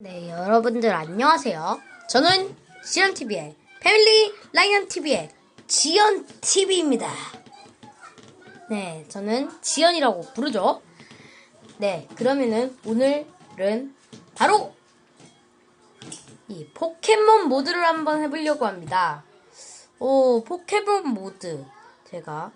네, 여러분들 안녕하세요. 저는 지연TV의 패밀리 라이언TV의 지연TV입니다. 네, 저는 지연이라고 부르죠. 네, 그러면은 오늘은 바로 이 포켓몬 모드를 한번 해보려고 합니다. 오, 포켓몬 모드. 제가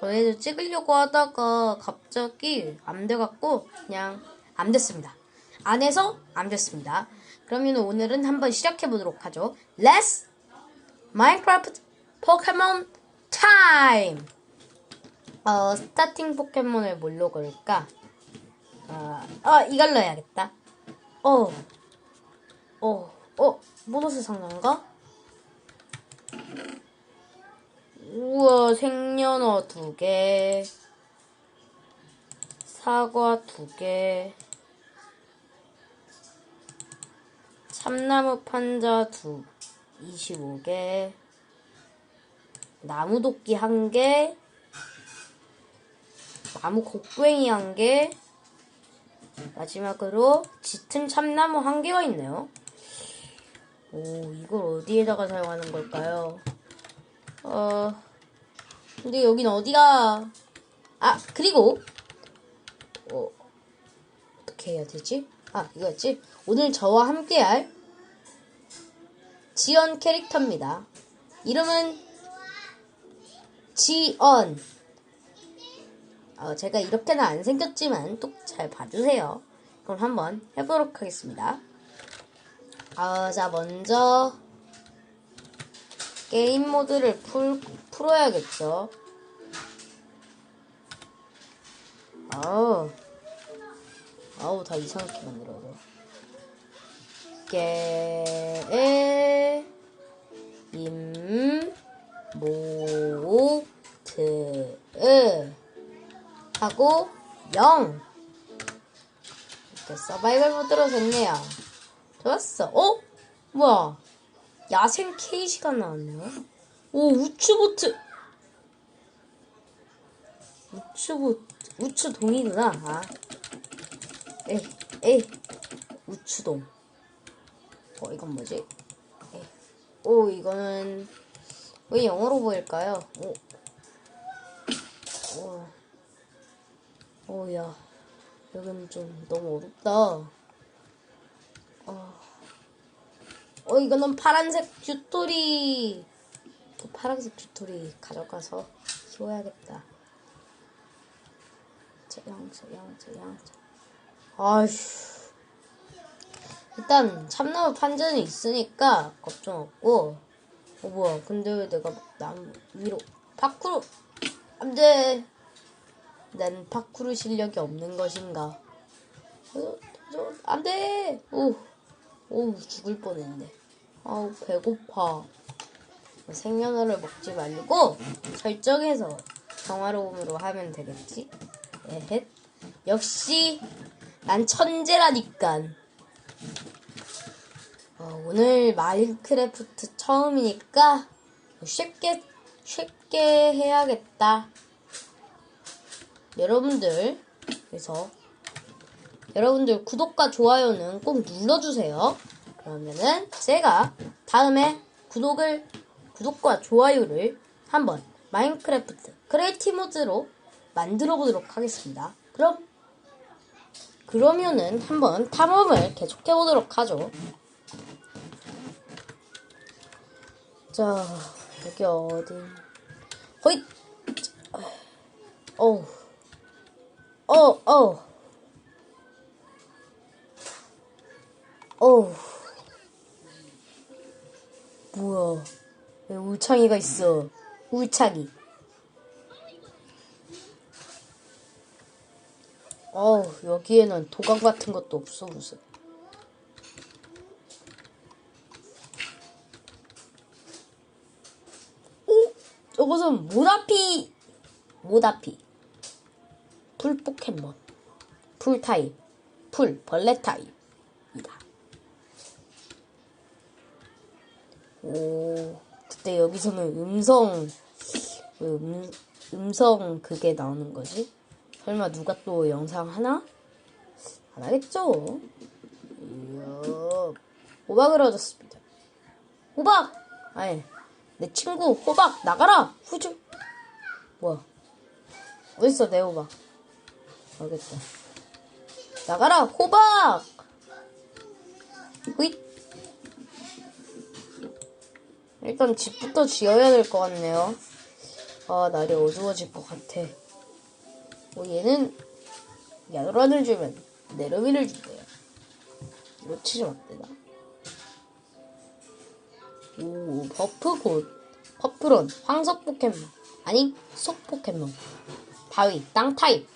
전에도 찍으려고 하다가 갑자기 안 돼갖고 그냥 안 됐습니다. 안 해서 안 됐습니다. 그러면 오늘은 한번 시작해 보도록 하죠. Let's Minecraft 포켓몬 타임! 어, 스타팅 포켓몬을 뭘로 걸까? 어, 어, 이걸로 해야겠다. 어, 어, 어, 보너스 상자인가? 우와, 생연어 두 개, 사과 두 개, 참나무 판자 두 25개, 나무 도끼 한 개, 나무 곡괭이 한 개, 마지막으로 짙은 참나무 한 개가 있네요. 오, 이걸 어디에다가 사용하는 걸까요? 어, 근데 여긴 어디가, 아, 그리고, 어, 어떻게 해야 되지? 아, 이거였지? 오늘 저와 함께할 지연 캐릭터입니다. 이름은 지연. 어, 제가 이렇게는 안 생겼지만 또 잘 봐주세요. 그럼 한번 해보도록 하겠습니다. 아, 자, 먼저 게임 모드를 풀, 풀어야겠죠. 아우, 아우, 다 이상하게 만들어서. 게, 임, 모, 트, 으. 하고, 영. 이렇게 서바이벌 모드로 됐네요. 좋았어. 어? 뭐야? 야생 케이시가 나왔네요. 오, 우추보트. 우추보, 우추동이구나. 아. 에이, 에이. 우추동. 어, 이건 뭐지? 에이. 오, 이거는 왜 영어로 보일까요? 오. 오. 오, 야. 여기는 좀 너무 어둡다. 어. 어, 이거는 파란색 쥐토리. 그 파란색 쥐토리 가져가서 키워야겠다. 저양, 저양, 저. 아휴. 일단, 참나무 판전이 있으니까, 걱정 없고. 어, 뭐야. 근데 왜 내가 나무 위로, 파쿠르! 안 돼! 난 파쿠르 실력이 없는 것인가. 어, 저, 안 돼! 오, 오, 죽을 뻔했네. 아우, 배고파. 생연어를 먹지 말고, 설정해서 평화로움으로 하면 되겠지? 에헷. 역시, 난 천재라니깐. 어, 오늘 마인크래프트 처음이니까, 쉽게, 쉽게 해야겠다. 여러분들, 그래서, 여러분들 구독과 좋아요는 꼭 눌러주세요. 그러면은 제가 다음에 구독을, 구독과 좋아요를 한번 마인크래프트 크리에이티 모드로 만들어 보도록 하겠습니다. 그럼, 그러면은 한번 탐험을 계속해 보도록 하죠. 자, 여기 어디, 호잇! 어우. 어, 어. 어우. 뭐야. 왜 울창이가 있어. 울창이. 어우, 여기에는 도감 같은 것도 없어, 무슨. 오? 저것은 모다피. 모다피. 풀 포켓몬. 풀 타입. 풀 벌레 타입이다. 오, 그때 여기서는 음성, 왜 음, 음성 그게 나오는 거지? 설마 누가 또 영상 하나? 안 하겠죠? 호박을 얻었습니다. 호박! 아니, 내 친구 호박 나가라! 후주! 뭐야? 어딨어 내 호박? 알겠다. 나가라 호박! 후잇! 일단 집부터 지어야 될 것 같네요. 아 날이 어두워질 것 같아. 뭐 얘는 야도란을 주면 내르미를 준대요. 놓치지 못되나 오 버프곤 퍼프론 황석 포켓몬 아니 속 포켓몬. 바위 땅 타입.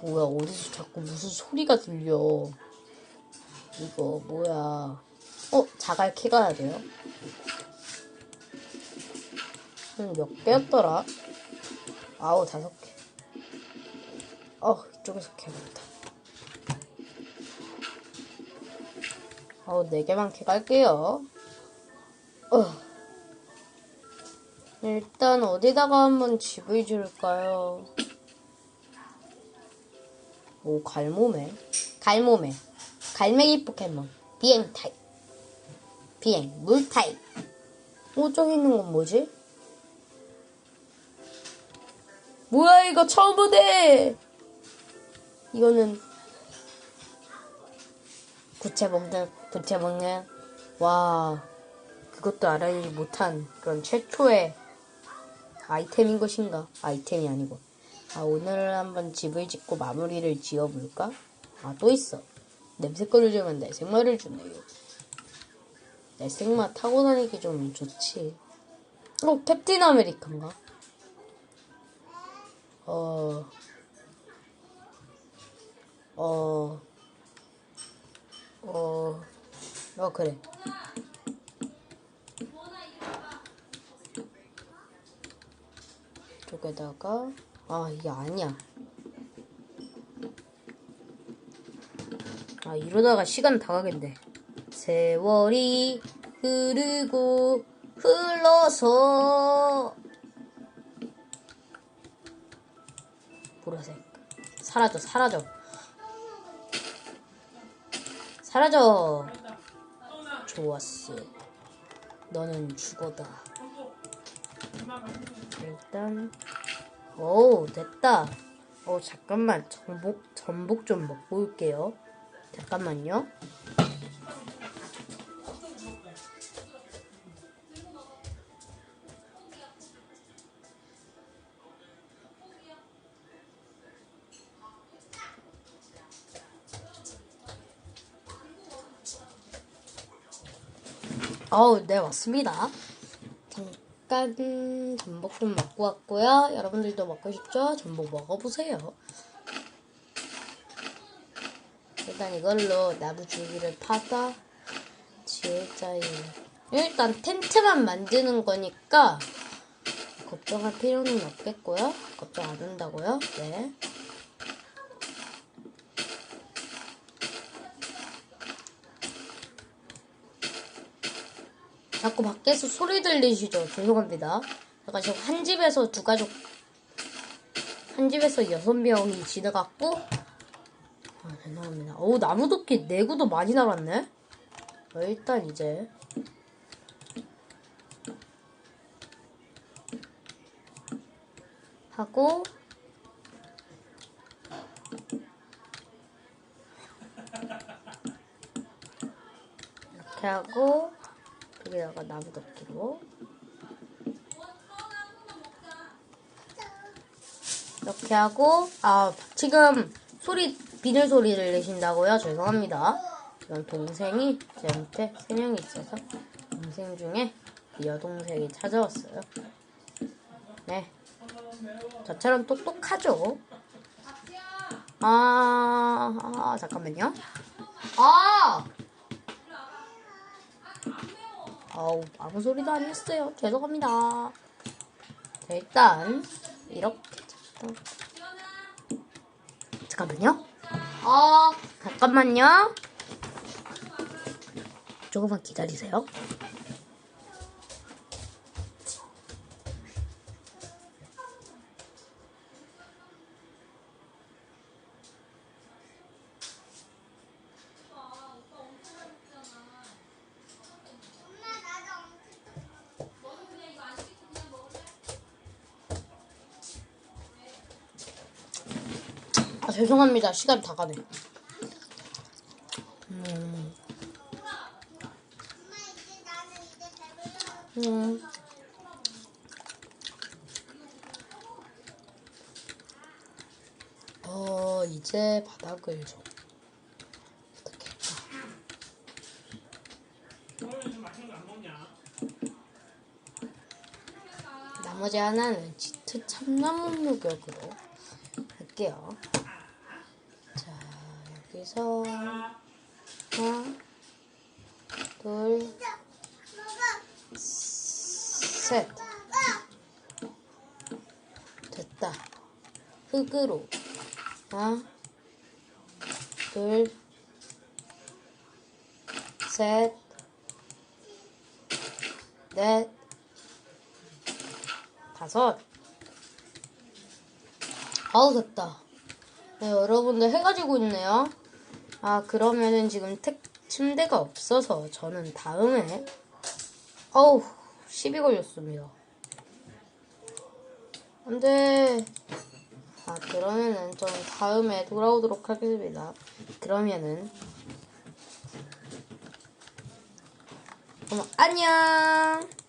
뭐야 어디서 자꾸 무슨 소리가 들려. 이거 뭐야. 어 자갈 캐가야 돼요? 음, 몇 개였더라? 아우 다섯 개 어, 이쪽에서 캐야겠다. 어, 네 개만 캐갈게요. 어. 일단 어디다가 한번 집을 지을까요? 오, 갈모매. 갈모매. 갈매기 포켓몬. 비행 타입. 비행, 물 타입. 오, 저기 있는 건 뭐지? 뭐야, 이거 처음 보네! 이거는 구체 먹는 부채 먹는 와 그것도 알아내지 못한 그런 최초의 아이템인 것인가? 아이템이 아니고. 아 오늘 한번 집을 짓고 마무리를 지어볼까? 아 또 있어. 냄새거를 주면 내 생마를 주네요 내 생마 타고 다니기 좀 좋지. 어 캡틴 아메리칸가? 어 어, 어, 어, 그래. 쪽에다가, 아, 이게 아니야. 아, 이러다가 시간 다 가겠네. 세월이 흐르고 흘러서 보라색 사라져 사라져 사라져. 좋았어. 너는 죽어다. 일단, 오, 됐다. 어, 잠깐만. 전복, 전복 좀 먹고 올게요. 잠깐만요. 어우, 네, 왔습니다. 잠깐 전복 좀 먹고 왔고요. 여러분들도 먹고 싶죠? 전복 먹어보세요. 일단 이걸로 나무 줄기를 파서 지을자예요. 일단 텐트만 만드는 거니까 걱정할 필요는 없겠고요. 걱정 안 한다고요? 네. 자꾸 밖에서 소리 들리시죠? 죄송합니다. 제가 지금 한 집에서 두 가족, 한 집에서 여섯 명이 지나갔고, 아, 죄송합니다. 어우, 나무도끼 내구도 많이 날았네? 어, 일단 이제, 하고, 이렇게 하고, 여기다가 나무 덮기로 이렇게 하고 아 지금 소리 비늘 소리를 내신다고요? 죄송합니다. 이건 동생이 제 밑에 세 명이 있어서 동생 중에 여동생이 찾아왔어요. 네, 저처럼 똑똑하죠. 아, 아 잠깐만요. 아! 아우 아무 소리도 안 했어요. 죄송합니다. 자, 일단 이렇게 잠깐만요. 어 잠깐만요. 조금만 기다리세요. 죄송합니다. 시간 다 가네. 음. 음. 어, 이제 바닥을 좀. 나머지 하나는 짙은 참나무 요격으로 할게요. 자, 여기서 하나, 둘, 셋. 됐다. 흙으로 하나, 둘, 셋, 넷, 다섯. 아우 됐다. 네, 여러분들 해가지고 있네요. 아 그러면은 지금 택 침대가 없어서 저는 다음에 어우 시비 걸렸습니다. 안돼. 아 그러면은 좀 다음에 돌아오도록 하겠습니다. 그러면은 그럼 안녕.